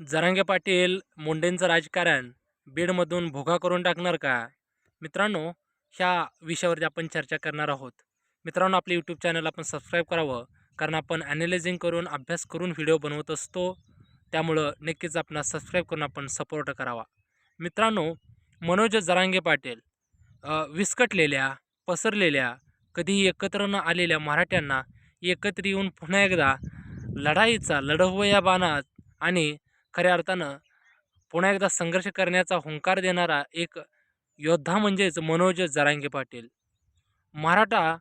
जरांगे पाटील मुंडेंचं राजकारण बीडमधून भोगा करून टाकणार का? मित्रांनो ह्या विषयावरती आपण चर्चा करणार आहोत. मित्रांनो आपले यूट्यूब चॅनल आपण सबस्क्राईब करावं कारण आपण ॲनालिझिंग करून अभ्यास करून व्हिडिओ बनवत असतो. त्यामुळं नक्कीच आपण सबस्क्राईब करून आपण सपोर्ट करावा. मित्रांनो मनोज जरांगे पाटील विस्कटलेल्या पसरलेल्या कधीही एकत्र न आलेल्या मराठ्यांना एकत्र येऊन पुन्हा एकदा लढाईचा लढवया बाणात आणि खऱ्या अर्थानं पुन्हा एकदा संघर्ष करण्याचा हुंकार देणारा एक योद्धा म्हणजेच मनोज जरांगे पाटील. मराठा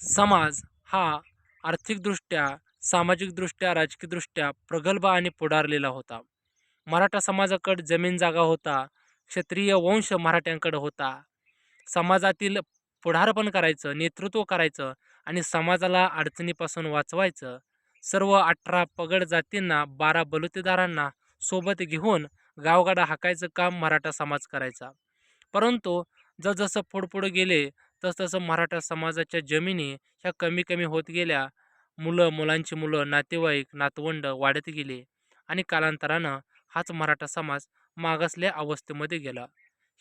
समाज हा आर्थिकदृष्ट्या सामाजिकदृष्ट्या राजकीयदृष्ट्या प्रगल्भ आणि पुढारलेला होता. मराठा समाजाकडे जमीन जागा होता क्षत्रिय वंश मराठ्यांकडे होता. समाजातील पुढारपण करायचं नेतृत्व करायचं आणि समाजाला अडचणीपासून वाचवायचं सर्व अठरा पगड जातींना बारा बलुतेदारांना सोबत घेऊन गावगाडा हाकायचं काम मराठा समाज करायचा. परंतु जसजसं पुढपुढं गेले तसतसं मराठा समाजाच्या जमिनी ह्या कमी कमी होत गेल्या. मुलं मुलांची मुलं नातेवाईक नातवंड वाढत गेले आणि कालांतरानं हाच मराठा समाज मागासल्या अवस्थेमध्ये गेला.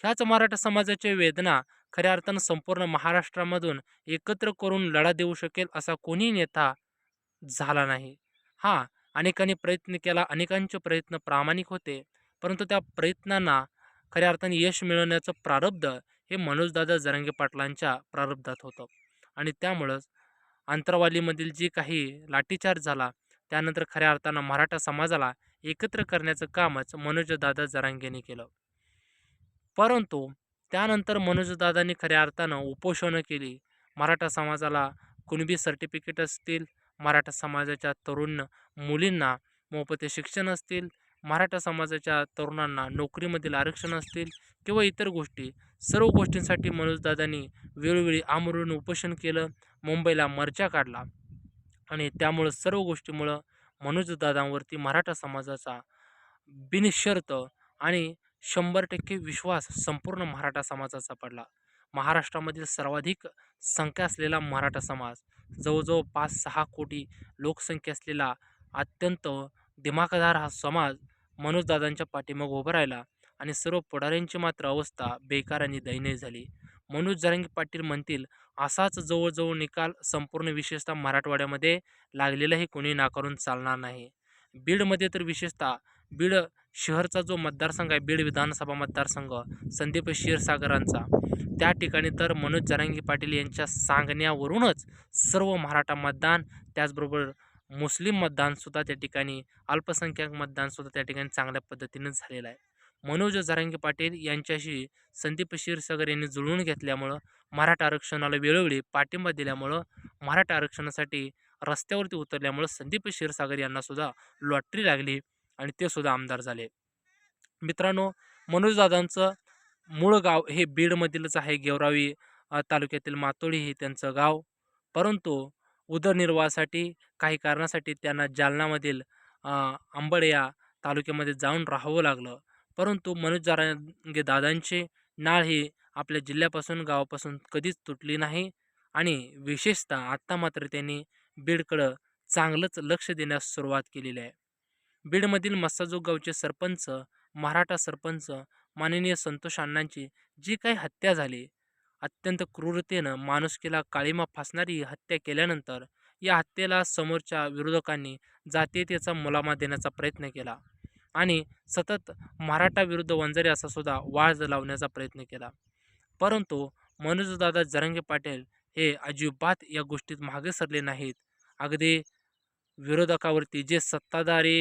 ह्याच मराठा समाजाच्या वेदना खऱ्या अर्थानं संपूर्ण महाराष्ट्रामधून एकत्र करून लढा देऊ शकेल असा कोणी नेता झाला नाही. हां अनेकांनी प्रयत्न केला अनेकांचे प्रयत्न प्रामाणिक होते परंतु त्या प्रयत्नांना खऱ्या अर्थाने यश मिळवण्याचं प्रारब्ध हे मनोजदादा जरांगे पाटलांच्या प्रारब्धात होतं. आणि त्यामुळंच अंतरवालीमधील जी काही लाठीचार्ज झाला त्यानंतर खऱ्या अर्थानं मराठा समाजाला एकत्र करण्याचं कामच मनोजदादा जरांगेने केलं. परंतु त्यानंतर मनोजदादांनी खऱ्या अर्थानं उपोषणं केली. मराठा समाजाला कुणबी सर्टिफिकेट असतील मराठा समाजाच्या तरुण मुलींना मोफते शिक्षण असतील मराठा समाजाच्या तरुणांना नोकरीमधील आरक्षण असतील किंवा इतर गोष्टी. सर्व गोष्टींसाठी मनोजदादांनी वेळोवेळी आमरून उपोषण केलं मुंबईला मर्चा काढला आणि त्यामुळं सर्व गोष्टीमुळं मनोजदादांवरती मराठा समाजाचा बिनशर्त आणि शंभर टक्के विश्वास संपूर्ण मराठा समाजाचा पडला. महाराष्ट्रामधील सर्वाधिक संख्या असलेला मराठा समाज जवळजवळ पाच सहा कोटी लोकसंख्या असलेला अत्यंत दिमाखदार हा समाज मनोजदादांच्या पाठीमाग उभा राहिला आणि सर्व पुढाऱ्यांची मात्र अवस्था बेकार आणि दयनीय झाली. मनोज जारंगी पाटील म्हणतील असाच जवळजवळ निकाल संपूर्ण विशेषतः मराठवाड्यामध्ये लागलेलाही कोणी नाकारून चालणार नाही. बीडमध्ये तर विशेषतः बीड शहरचा जो मतदारसंघ आहे बीड विधानसभा मतदारसंघ संदीप क्षीरसागरांचा त्या ठिकाणी तर मनोज जरांगी पाटील यांच्या सांगण्यावरूनच सर्व मराठा मतदान त्याचबरोबर मुस्लिम मतदानसुद्धा त्या ठिकाणी अल्पसंख्याक मतदानसुद्धा त्या ठिकाणी चांगल्या पद्धतीनं झालेलं आहे. मनोज जरांगी पाटील यांच्याशी संदीप क्षीरसागर यांनी जुळवून घेतल्यामुळं मराठा आरक्षणाला वेळोवेळी पाठिंबा दिल्यामुळं मराठा आरक्षणासाठी रस्त्यावरती उतरल्यामुळं संदीप क्षीरसागर यांनासुद्धा लॉटरी लागली. आणि ते सुद्धा आमदार झाले. मित्रांनो मनोजदादांचं मूळ गाव हे बीडमधीलच आहे गेवरावी तालुक्यातील मातोळी हे त्यांचं गाव. परंतु उदरनिर्वाहासाठी काही कारणासाठी त्यांना जालनामधील आंबड या तालुक्यामध्ये जाऊन राहावं लागलं. परंतु मनोज जारांगे दादांची नाळ ही आपल्या जिल्ह्यापासून गावापासून कधीच तुटली नाही आणि विशेषतः आत्ता मात्र त्यांनी बीडकडं चांगलंच लक्ष देण्यास सुरुवात केलेली आहे. बीडमधील मस्साजोग गावचे सरपंच मराठा सरपंच माननीय संतोष अण्णांची जी काही हत्या झाली अत्यंत क्रूरतेनं माणुसकीला काळीमा फासणारी हत्या केल्यानंतर या हत्येला समोरच्या विरोधकांनी जातीयतेचा मुलामा देण्याचा प्रयत्न केला आणि सतत मराठा विरुद्ध वंजारी असा सुद्धा वाळ लावण्याचा प्रयत्न केला. परंतु मनोजदादा जरंगे पाटील हे अजिबात या गोष्टीत मागे सरले नाहीत. अगदी विरोधकावरती जे सत्ताधारी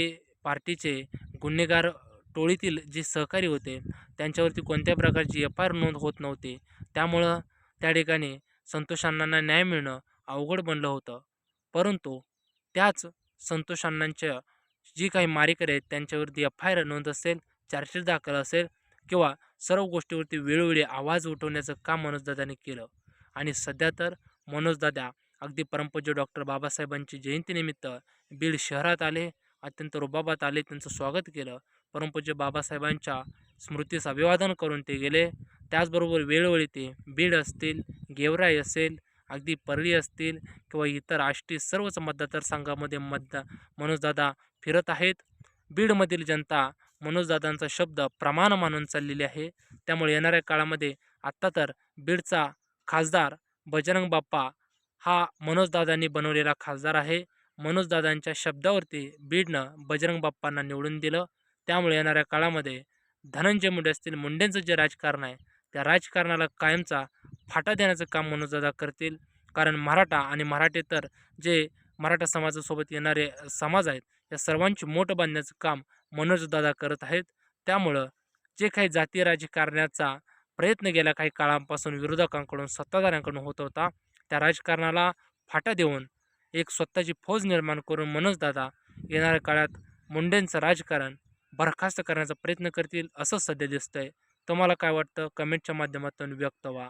पार्टीचे गुन्हेगार टोळीतील जे सहकारी होते त्यांच्यावरती कोणत्या प्रकारची एफ आय आर नोंद होत नव्हती त्यामुळं त्या ठिकाणी संतोष अण्णांना न्याय मिळणं अवघड बनलं होतं. परंतु त्याच संतोष अण्णांच्या जी काही मारेकरी आहेत त्यांच्यावरती एफ आय आर नोंद असेल चार्जशीट दाखल असेल किंवा सर्व गोष्टीवरती वेळोवेळी आवाज उठवण्याचं काम मनोजदादाने केलं. आणि सध्या तर मनोजदादा अगदी परमपूज्य डॉक्टर बाबासाहेबांची जयंतीनिमित्त बीड शहरात आले अत्यंत रुबाबात आले त्यांचं स्वागत केलं. परमपूज्य बाबासाहेबांच्या स्मृतीस अभिवादन करून ते गेले. त्याचबरोबर वेळोवेळी ते बीड असतील गेवराई असेल अगदी परळी असतील किंवा इतर आष्टी सर्वच मतदारसंघामध्ये मतदा मनोजदादा फिरत आहेत. बीडमधील जनता मनोजदादांचा शब्द प्रमाण मानून चाललेली आहे. त्यामुळे येणाऱ्या काळामध्ये आत्ता तर बीडचा खासदार बजरंग बाप्पा हा मनोजदादांनी बनवलेला खासदार आहे. मनोजदादांच्या शब्दावरती बीडनं बजरंग बाप्पांना निवडून दिलं. त्यामुळे येणाऱ्या काळामध्ये धनंजय मुंडे असतील मुंडेंचं जे राजकारण आहे त्या राजकारणाला कायमचा फाटा देण्याचं काम मनोजदादा करतील. कारण मराठा आणि मराठेतर जे मराठा समाजासोबत येणारे समाज आहेत या सर्वांची मोठ बांधण्याचं काम मनोजदादा करत आहेत. त्यामुळं जे काही जातीय राजकारणाचा प्रयत्न गेल्या काही काळांपासून विरोधकांकडून सत्ताधाऱ्यांकडून होत होता त्या राजकारणाला फाटा देऊन एक स्वतःची फौज निर्माण करून मनोजदादा येणाऱ्या काळात मुंडेंचं राजकारण बरखास्त करण्याचा प्रयत्न करतील असं सध्या दिसतंय. तुम्हाला काय वाटतं? कमेंटच्या माध्यमातून व्यक्त व्हा.